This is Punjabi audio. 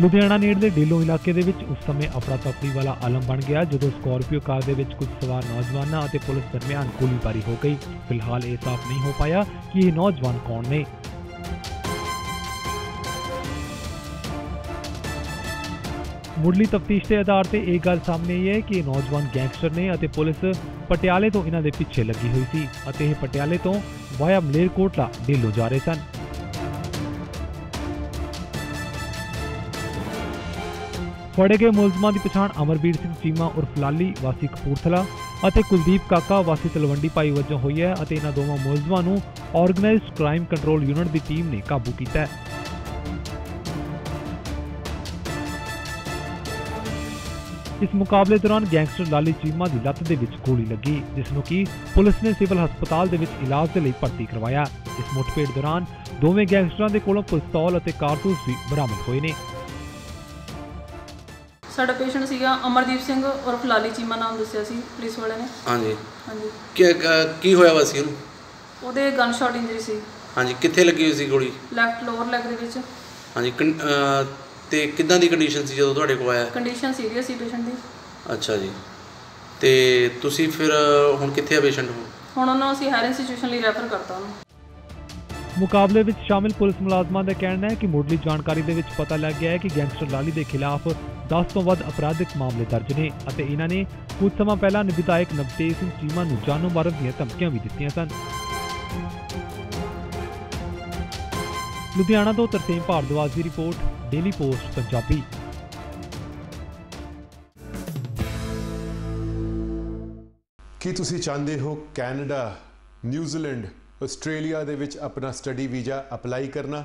ਲੁਧਿਆਣਾ ਨੇੜਲੇ ਡੇਲੋ ਇਲਾਕੇ ਦੇ ਵਿੱਚ ਉਸ ਸਮੇਂ ਅਫਰਾ ਤਫਰੀ ਵਾਲਾ ਆਲਮ ਬਣ ਗਿਆ, ਜਦੋਂ ਸਕਾਰਪੀਓ ਕਾਰ ਦੇ ਵਿੱਚ ਕੁਝ ਸਵਾਰ ਨੌਜਵਾਨਾਂ ਅਤੇ ਪੁਲਿਸ ਦਰਮਿਆਨ ਗੋਲੀਬਾਰੀ ਹੋ ਗਈ। ਫਿਲਹਾਲ ਇਹ ਸਾਫ਼ ਨਹੀਂ ਹੋ ਪਾਇਆ ਕਿ ਇਹ ਨੌਜਵਾਨ ਕੌਣ ਨੇ। ਮੁੱਢਲੀ ਤਫਤੀਸ਼ ਦੇ ਆਧਾਰ ਤੇ ਇਹ ਗੱਲ ਸਾਹਮਣੇ ਆਈ ਹੈ ਕਿ ਇਹ ਨੌਜਵਾਨ ਗੈਂਗਸਟਰ ਨੇ ਅਤੇ ਪੁਲਿਸ ਪਟਿਆਲੇ ਤੋਂ ਇਹਨਾਂ ਦੇ ਪਿੱਛੇ ਲੱਗੀ ਹੋਈ ਸੀ ਅਤੇ ਇਹ ਪਟਿਆਲੇ ਤੋਂ ਵਾਇਆ ਮਲੇਰਕੋਟਲਾ ਡੇਲੋ ਜਾ ਰਹੇ ਸਨ। ਫੜੇ ਗਏ ਮੁਲਜ਼ਮਾਂ ਦੀ ਪਛਾਣ ਅਮਰਬੀਰ ਸਿੰਘ ਚੀਮਾ ਉਰਫ ਲਾਲੀ, ਵਾਸੀ ਕਪੂਰਥਲਾ ਅਤੇ ਕੁਲਦੀਪ ਕਾਕਾ, ਵਾਸੀ ਤਲਵੰਡੀ ਭਾਈ ਵਜੋਂ ਹੋਈ ਹੈ ਅਤੇ ਇਹਨਾਂ ਦੋਵਾਂ ਮੁਲਜ਼ਮਾਂ ਨੂੰ ਆਰਗੇਨਾਈਜ਼ਡ ਕ੍ਰਾਈਮ ਕੰਟਰੋਲ ਯੂਨਿਟ ਦੀ ਟੀਮ ਨੇ ਕਾਬੂ ਕੀਤਾ ਹੈ। ਇਸ ਮੁਕਾਬਲੇ ਦੌਰਾਨ ਗੈਂਗਸਟਰ ਲਾਲੀ ਚੀਮਾ ਦੀ ਲੱਤ ਦੇ ਵਿੱਚ ਗੋਲੀ ਲੱਗੀ, ਜਿਸ ਨੂੰ ਕਿ ਪੁਲਿਸ ਨੇ ਸਿਵਲ ਹਸਪਤਾਲ ਦੇ ਵਿੱਚ ਇਲਾਜ ਦੇ ਲਈ ਭਰਤੀ ਕਰਵਾਇਆ। ਇਸ ਮੁੱਠਭੇੜ ਦੌਰਾਨ ਦੋਵੇਂ ਗੈਂਗਸਟਰਾਂ ਦੇ ਕੋਲੋਂ ਪਿਸਤੌਲ ਅਤੇ ਕਾਰਤੂਸ ਵੀ ਬਰਾਮਦ ਹੋਏ ਨੇ। ਸਾਡਾ ਪੇਸ਼ੈਂਟ ਸੀਗਾ ਅਮਰਦੀਪ ਸਿੰਘ ਉਰਫ ਲਾਲੀ ਚੀਮਾ ਨਾਮ ਦੱਸਿਆ ਸੀ ਪੁਲਿਸ ਵਾਲਿਆਂ ਨੇ। ਹਾਂਜੀ। ਹਾਂਜੀ। ਕੀ ਕੀ ਹੋਇਆ ਵਾ ਸੀ ਉਹਨੂੰ? ਉਹਦੇ ਗਨ ਸ਼ਾਟ ਇੰਜਰੀ ਸੀ। ਹਾਂਜੀ ਕਿੱਥੇ ਲੱਗੀ ਹੋਈ ਸੀ ਗੋਲੀ? ਲੈਫਟ ਲੋਅਰ ਲੈਗ ਦੇ ਵਿੱਚ। ਹਾਂਜੀ ਅਹ, ਤੇ ਕਿੱਦਾਂ ਦੀ ਕੰਡੀਸ਼ਨ ਸੀ ਜਦੋਂ ਤੁਹਾਡੇ ਕੋਲ ਆਇਆ? ਕੰਡੀਸ਼ਨ ਸੀਰੀਅਸ ਸੀ ਪੇਸ਼ੈਂਟ ਦੀ। ਅੱਛਾ ਜੀ। ਤੇ ਤੁਸੀਂ ਫਿਰ ਹੁਣ ਕਿੱਥੇ ਆ ਪੇਸ਼ੈਂਟ ਨੂੰ ਹੁਣ ਉਹਨਾਂ ਨੂੰ ਅਸੀਂ ਹਾਇਰ ਇੰਸਟੀਟਿਊਸ਼ਨ ਲਈ ਰੈਫਰ ਕਰਤਾ ਉਹਨੂੰ। ਮੁਕਾਬਲੇ ਵਿੱਚ ਸ਼ਾਮਿਲ ਪੁਲਿਸ ਮੁਲਾਜ਼ਮਾਂ ਦਾ ਕਹਿਣਾ ਹੈ ਕਿ ਮੁੱਢਲੀ ਜਾਣਕਾਰੀ ਦੇ ਵਿੱਚ ਪਤਾ ਲੱਗ ਗਿਆ ਹੈ ਕਿ ਗੈਂਗਸਟਰ ਲਾਲੀ ਦੇ ਖਿਲਾਫ 10 ਤੋਂ ਵੱਧ ਅਪਰਾਧਿਕ ਮਾਮਲੇ ਦਰਜ ਨੇ ਅਤੇ ਇਹਨਾਂ ਨੇ ਕੁਝ ਸਮਾਂ ਪਹਿਲਾਂ ਵਿਧਾਇਕ ਨਵਤੇਜ ਸਿੰਘ ਚੀਮਾ ਨੂੰ ਜਾਨੋਂ ਮਾਰਨ ਦੀਆਂ ਧਮਕੀਆਂ ਵੀ ਦਿੱਤੀਆਂ ਸਨ। ਲੁਧਿਆਣਾ ਤੋਂ ਤਰਸੇਮ ਭਾਰਦਵਾਜ ਦੀ ਰਿਪੋਰਟ ਡੇਲੀ ਪੋਸਟ ਪੰਜਾਬੀ। ਕੀ ਤੁਸੀਂ ਚਾਹੁੰਦੇ ਹੋ ਕੈਨੇਡਾ, ਨਿਊਜ਼ੀਲੈਂਡ, ਆਸਟ੍ਰੇਲੀਆ ਦੇ ਵਿੱਚ ਆਪਣਾ ਸਟੱਡੀ ਵੀਜ਼ਾ ਅਪਲਾਈ ਕਰਨਾ?